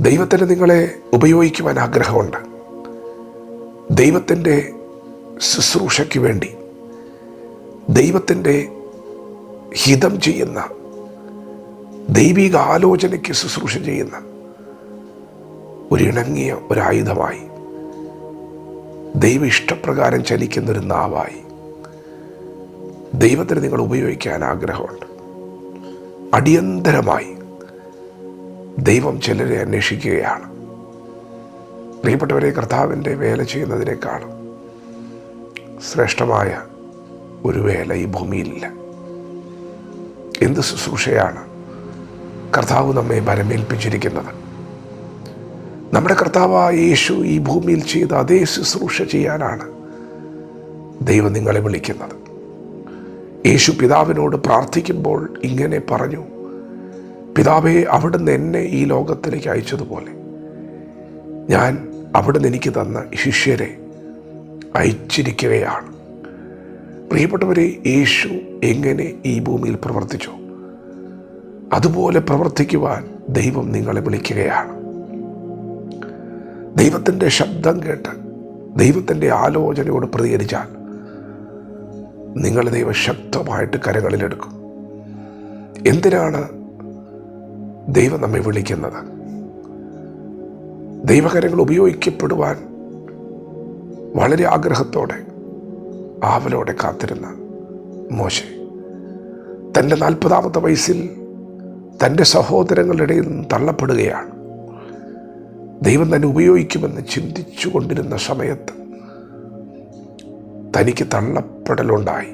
ദൈവത്തിന് നിങ്ങളെ ഉപയോഗിക്കുവാൻ ആഗ്രഹമുണ്ട്. ദൈവത്തിന്റെ ശുശ്രൂഷയ്ക്ക് വേണ്ടി ദൈവത്തിന്റെ ഹിതം ചെയ്യുന്ന ദൈവിക ആലോചനയ്ക്ക് ശുശ്രൂഷ ചെയ്യുന്ന ഒരു ഇണങ്ങിയ ഒരായുധമായി ദൈവ ഇഷ്ടപ്രകാരം ചലിക്കുന്നൊരു നാവായി ദൈവത്തിന് നിങ്ങൾ ഉപയോഗിക്കാൻ ആഗ്രഹമുണ്ട്. അടിയന്തരമായി ദൈവം ചിലരെ അന്വേഷിക്കുകയാണ്. പ്രിയപ്പെട്ടവരെ കർത്താവിന്റെ വേല ചെയ്യുന്നതിനേക്കാളും ശ്രേഷ്ഠമായ ഒരു വേല ഈ ഭൂമിയിലില്ല. എന്ത് ശുശ്രൂഷയാണ് കർത്താവ് നമ്മെ ഭരമേൽപ്പിച്ചിരിക്കുന്നത് നമ്മുടെ കർത്താവായ യേശു ഈ ഭൂമിയിൽ ചെയ്ത അതേ ശുശ്രൂഷ ചെയ്യാനാണ് ദൈവം നിങ്ങളെ വിളിക്കുന്നത്. യേശു പിതാവിനോട് പ്രാർത്ഥിക്കുമ്പോൾ ഇങ്ങനെ പറഞ്ഞു പിതാവെ അവിടുന്ന് എന്നെ ഈ ലോകത്തിലേക്ക് അയച്ചതുപോലെ. ഞാൻ അവിടുന്ന് എനിക്ക് തന്ന ശിഷ്യരെ അയച്ചിരിക്കുകയാണ്. പ്രിയപ്പെട്ടവരെ യേശു എങ്ങനെ ഈ ഭൂമിയിൽ പ്രവർത്തിച്ചു? അതുപോലെ പ്രവർത്തിക്കുവാൻ ദൈവം നിങ്ങളെ വിളിക്കുകയാണ്. ദൈവത്തിന്റെ ശബ്ദം കേട്ട് ദൈവത്തിന്റെ ആലോചനയോട് പ്രതികരിച്ചാൽ നിങ്ങൾ ദൈവം ശക്തമായിട്ട് കരങ്ങളിലെടുക്കും. എന്തിനാണ് ദൈവം നമ്മെ വിളിക്കുന്നത്. ദൈവകരങ്ങൾ ഉപയോഗിക്കപ്പെടുവാൻ വളരെ ആഗ്രഹത്തോടെ ആവലോടെ കാത്തിരുന്ന മോശെ തന്റെ നാൽപ്പതാമത്തെ വയസ്സിൽ തന്റെ സഹോദരങ്ങളുടെ ഇടയിൽ നിന്ന് തള്ളപ്പെടുകയാണ്. ദൈവം തന്നെ ഉപയോഗിക്കുമെന്ന് ചിന്തിച്ചു കൊണ്ടിരുന്ന സമയത്ത് തനിക്ക് തള്ളപ്പെടലുണ്ടായി.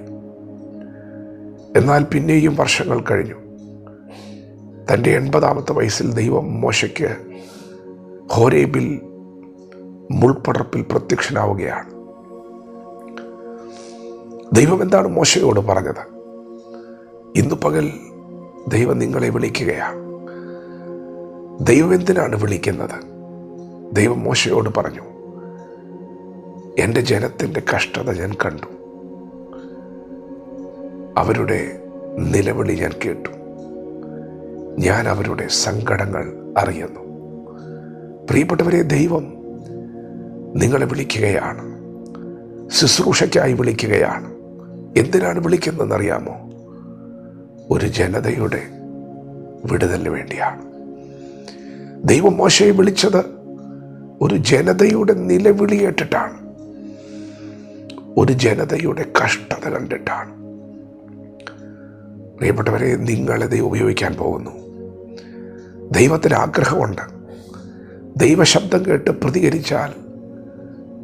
എന്നാൽ പിന്നെയും വർഷങ്ങൾ കഴിഞ്ഞു. തന്റെ എൺപതാമത്തെ വയസ്സിൽ ദൈവം മോശയ്ക്ക് ഹോരേബിൽ മുൾപ്പടർപ്പിൽ പ്രത്യക്ഷനാവുകയാണ്. ദൈവം എന്താണ് മോശയോട് പറഞ്ഞത്? ഇന്ന് പകൽ ദൈവം നിങ്ങളെ വിളിക്കുകയാണ്. ദൈവം എന്തിനാണ് വിളിക്കുന്നത്? ദൈവം മോശയോട് പറഞ്ഞു എന്റെ ജനത്തിന്റെ കഷ്ടത ഞാൻ കണ്ടു. അവരുടെ നിലവിളി ഞാൻ കേട്ടു. ഞാൻ അവരുടെ സങ്കടങ്ങൾ അറിയുന്നു. പ്രിയപ്പെട്ടവരെ ദൈവം നിങ്ങളെ വിളിക്കുകയാണ്. ശുശ്രൂഷയ്ക്കായി വിളിക്കുകയാണ്. എന്തിനാണ് വിളിക്കുന്നതെന്ന് അറിയാമോ ഒരു ജനതയുടെ വിടുതലിന് വേണ്ടിയാണ്. ദൈവം മോശയെ വിളിച്ചത് ഒരു ജനതയുടെ നിലവിളി കേട്ടിട്ടാണ് ഒരു ജനതയുടെ കഷ്ടത കണ്ടിട്ടാണ്. പ്രിയപ്പെട്ടവരെ നിങ്ങളെ ദൈവം ഉപയോഗിക്കാൻ പോകുന്നു. ദൈവത്തിന് ആഗ്രഹമുണ്ട്. ദൈവശബ്ദം കേട്ട് പ്രതികരിച്ചാൽ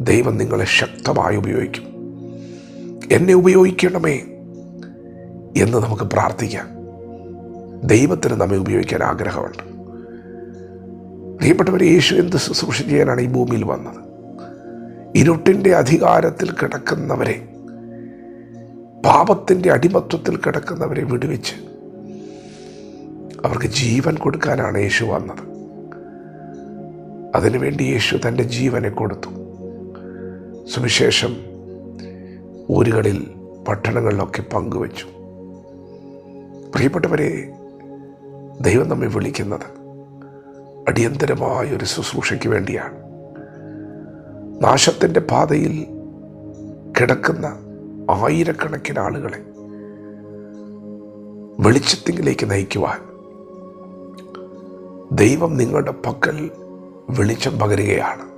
ദൈവം നിങ്ങളെ ശക്തമായി ഉപയോഗിക്കും. എന്നെ ഉപയോഗിക്കണമേ എന്ന് നമുക്ക് പ്രാർത്ഥിക്കാം. ദൈവത്തിന് നമ്മെ ഉപയോഗിക്കാൻ ആഗ്രഹമുണ്ട്. പ്രിയപ്പെട്ടവർ യേശു എന്ത് ശുശ്രൂഷ ചെയ്യാനാണ് ഈ ഭൂമിയിൽ വന്നത്? ഇരുട്ടിന്റെ അധികാരത്തിൽ കിടക്കുന്നവരെ പാപത്തിന്റെ അടിമത്വത്തിൽ കിടക്കുന്നവരെ വിടുവിച്ച് അവർക്ക് ജീവൻ കൊടുക്കാനാണ് യേശു വന്നത്. അതിനുവേണ്ടി യേശു തന്റെ ജീവനെ കൊടുത്തു. സുവിശേഷം ഊരുകളിൽ പട്ടണങ്ങളിലൊക്കെ പങ്കുവച്ചു. പ്രിയപ്പെട്ടവരെ ദൈവം നമ്മെ വിളിക്കുന്നത് അടിയന്തരമായ ഒരു ശുശ്രൂഷയ്ക്ക് വേണ്ടിയാണ്. നാശത്തിന്റെ പാതയിൽ കിടക്കുന്ന ആയിരക്കണക്കിന് ആളുകളെ വെളിച്ചത്തിങ്കിലേക്ക് നയിക്കുവാൻ ദൈവം നിങ്ങളുടെ പക്കൽ വെളിച്ചം പകരുകയാണ്.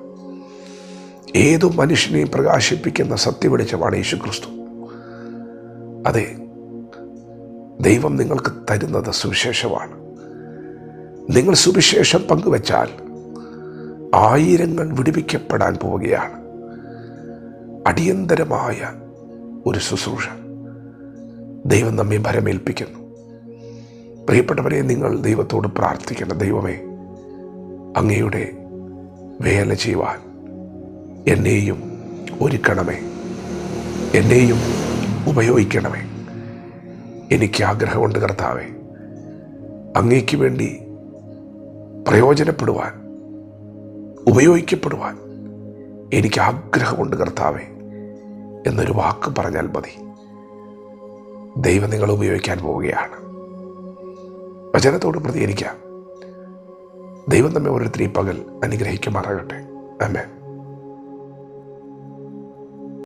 ഏതു മനുഷ്യനെയും പ്രകാശിപ്പിക്കുന്ന സത്യവെളിച്ചമാണ് യേശു ക്രിസ്തു അതെ ദൈവം നിങ്ങൾക്ക് തരുന്നത് സുവിശേഷമാണ്. നിങ്ങൾ സുവിശേഷം പങ്കുവച്ചാൽ ആയിരങ്ങൾ വിടിവിക്കപ്പെടാൻ പോവുകയാണ്. അടിയന്തരമായ ഒരു ശുശ്രൂഷ ദൈവം നമ്മെ ഭരമേൽപ്പിക്കുന്നു. പ്രിയപ്പെട്ടവരെ നിങ്ങൾ ദൈവത്തോട് പ്രാർത്ഥിക്കണം ദൈവമേ അങ്ങയുടെ വേല ചെയ്യുവാൻ എന്നെയും ഒരുക്കണമേ എന്നെയും ഉപയോഗിക്കണമേ. എനിക്ക് ആഗ്രഹമുണ്ട് കർത്താവേ അങ്ങേക്ക് വേണ്ടി പ്രയോജനപ്പെടുവാൻ ഉപയോഗിക്കപ്പെടുവാൻ എനിക്ക് ആഗ്രഹമുണ്ട് കർത്താവേ എന്നൊരു വാക്ക് പറഞ്ഞാൽ മതി. ദൈവം നിങ്ങൾ ഉപയോഗിക്കാൻ പോവുകയാണ്. വചനത്തോട് പ്രതികരിക്കാം. ദൈവം നമ്മെ ഓരോരുത്തരെയും പകൽ അനുഗ്രഹിക്കുമാറാകട്ടെ. ആമേൻ.